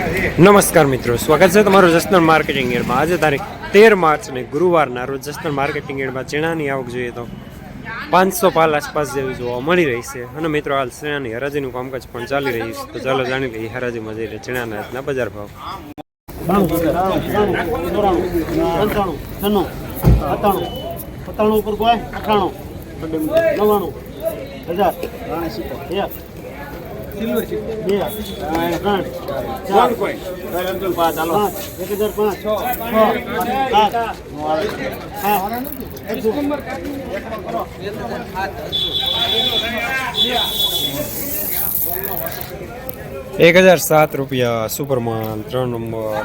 નમસ્કાર મિત્રો સ્વાગત છે તમારું જસનલ માર્કેટિંગ એડમાં આજે તારીખ તેર માર્ચને ગુરુવારના રોજ જસનલ માર્કેટિંગ એડમાં ચણાની આવક જોઈએ તો પાંચસો પાલ આસપાસ જેવી જોવા મળી રહી છે અને મિત્રો હાલ ચણાની હરાજીનું કામકાજ પણ ચાલી રહ્યું છે તો ચાલો જાણી લઈએ હરાજીમાં જઈને ચણાના આજના બજાર ભાવ ઉપર કોઈ અઠાણું નવ્વાણું હજાર એક બે ત્રણ ચાર પાંચ એક હજાર પાંચ છ સાત એક હજાર સાત રૂપિયા સુપરમાન, ત્રણ નંબર.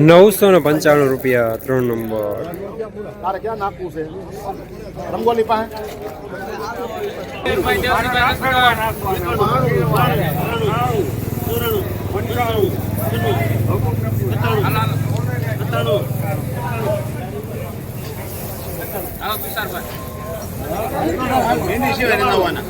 નવસો ને પંચાણું રૂપિયા ત્રણ નંબર. રંગોલી પાસે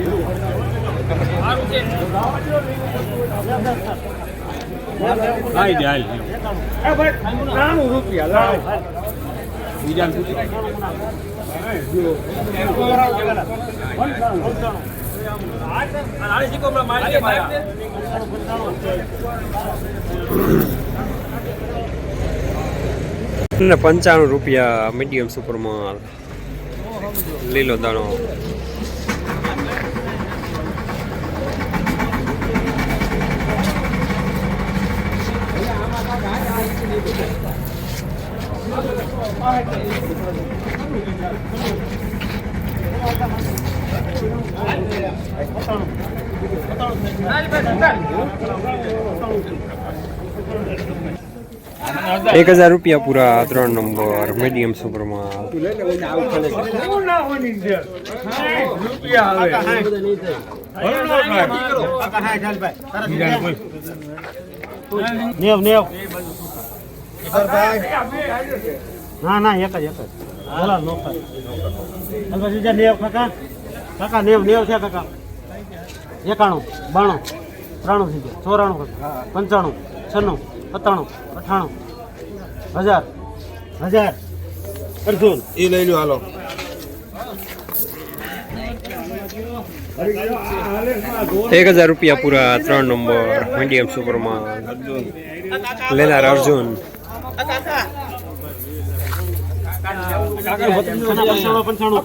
સુપરમાન ને પંચાણું રૂપિયા મીડિયમ સુપરમાલ લીલો દાણો. એક હજાર રૂપિયા પૂરા ત્રણ નંબર મીડિયમ સુપરમાલ નેવ ના ના, એક જ એક જ. બોલા નો ખાય પછી જે નેવ, કાકા. કાકા, નેવ નેવ છે, કાકા. એકાણું બાણું ત્રાણું થઈ ગયા. ચોરાણું પંચાણું છન્નું સત્તાણું અઠાણું હજાર. હજાર. અર્જુન. એ લઈ લો હાલો. એક હજાર રૂપિયા પૂરા ત્રણ નંબર મીડિયમ સુપરમાલ લેનાર અર્જુન. પંચાણું.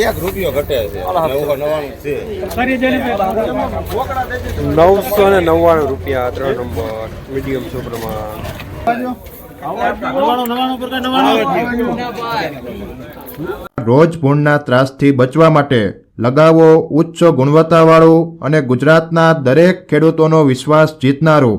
એક રૂપિયો ઘટે છે. નવસો ને નવ્વાણું રૂપિયા ત્રણ નંબર. મીડિયમ નવાણું રોજ પૂર્ણના ત્રાસથી બચવા માટે લગાવો ઉચ્ચ ગુણવત્તાવાળું અને ગુજરાતના દરેક ખેડૂતોનો વિશ્વાસ જીતનારું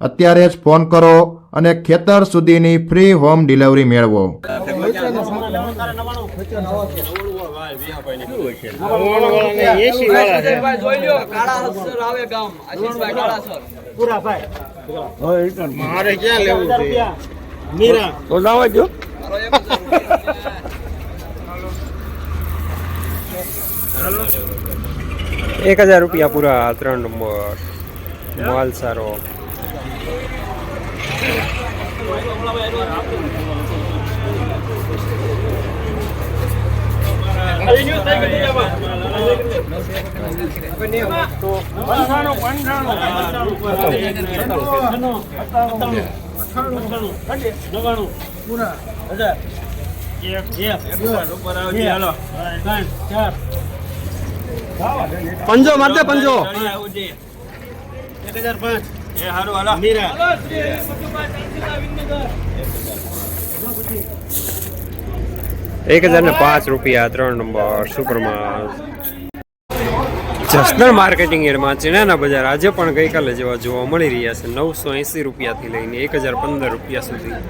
અત્યારે જ ફોન કરો અને ખેતર સુધીની ફ્રી હોમ ડિલિવરી મેળવો. મારે ક્યાં એક હજાર રૂપિયા પૂરા ત્રણ નંબર માલ સારો. પંજો મારતે પંજો એક હજાર પાંચ મીરા એક હજાર ને પાંચ રૂપિયા, ત્રણ નંબર સુપરમાં જસનલ માર્કેટિંગ એડમાં ચીનાના બજાર આજે પણ ગઈકાલે જેવા જોવા મળી રહ્યા છે. નવસો એંસી રૂપિયાથી લઈને એક હજાર પંદર રૂપિયા સુધી.